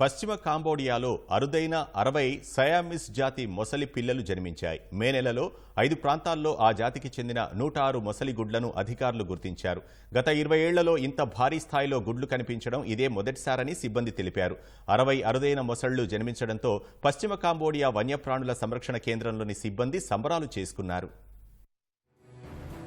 పశ్చిమ కాంబోడియాలో అరుదైన అరవై సయామిస్ జాతి మొసలి పిల్లలు జన్మించాయి. మే నెలలో ఐదు ప్రాంతాల్లో ఆ జాతికి చెందిన నూట ఆరు మొసలి గుడ్లను అధికారులు గుర్తించారు. గత ఇరవై ఏళ్ళలో ఇంత భారీ స్థాయిలో గుడ్లు కనిపించడం ఇదే మొదటిసారని సిబ్బంది తెలిపారు. అరవై అరుదైన మొసళ్ళు జన్మించడంతో పశ్చిమ కాంబోడియా వన్యప్రాణుల సంరక్షణ కేంద్రంలోని సిబ్బంది సంబరాలు చేసుకున్నారు.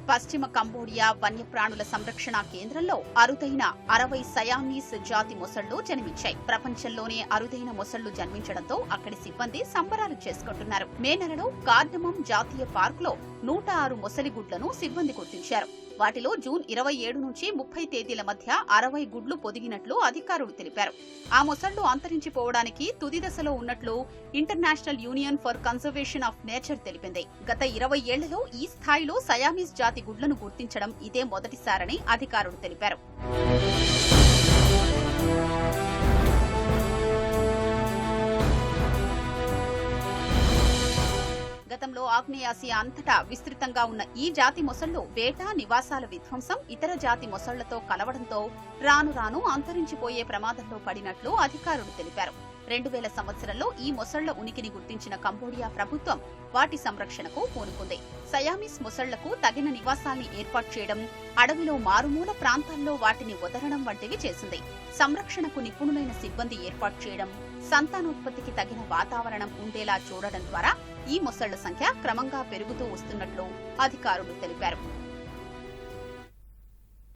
పశ్చిమ కంబోడియా వన్యప్రాణుల సంరక్షణ కేంద్రంలో అరుదైన అరవై సయామీస్ జాతి మొసళ్ళు జన్మించాయి. ప్రపంచంలోనే అరుదైన మొసళ్ళు జన్మించడంతో అక్కడి సిబ్బంది సంబరాలు చేసుకుంటున్నారు. మే నెలలో కార్డమం జాతీయ పార్కులో నూట ఆరు మొసలి గుడ్లను సిబ్బంది గుర్తించారు. వాటిలో జూన్ ఇరవై ఏడు నుంచి ముప్పై తేదీల మధ్య అరవై గుడ్లు పొదిగినట్లు అధికారులు తెలిపారు. ఆ మొసళ్ళు అంతరించిపోవడానికి తుది దశలో ఉన్నట్లు international union for conservation of nature తెలిపింది. గత ఇరవై ఏళ్ళలో ఈ స్థాయిలో సయామీస్ జాతి గుడ్లను గుర్తించడం ఇదే మొదటిసారని అధికారులు తెలిపారు. గతంలో ఆగ్నేయాసియా అంతటా విస్తృతంగా ఉన్న ఈ జాతి మొసళ్ళు వేట నివాసాల విధ్వంసం ఇతర జాతి మొసళ్ళతో కలవడంతో రాను రాను అంతరించిపోయే ప్రమాదంలో పడినట్లు అధికారులు తెలిపారు. రెండు వేల సంవత్సరంలో ఈ మొసళ్ళ ఉనికిని గుర్తించిన కంబోడియా ప్రభుత్వం వాటి సంరక్షణకు పూనుకుంది. సయామిస్ మొసళ్ళకు తగిన నివాసాల్ని ఏర్పాటు చేయడం అడవిలో మారుమూల ప్రాంతాల్లో వాటిని వదలడం వంటివి చేసింది. సంరక్షణకు నిపుణులైన సిబ్బంది ఏర్పాటు చేయడం సంతానోత్పత్తికి తగిన వాతావరణం ఉండేలా చూడడం ద్వారా ఈ మొసళ్ళ సంఖ్య క్రమంగా పెరుగుతూ వస్తున్నట్లు అధికారులు తెలిపారు.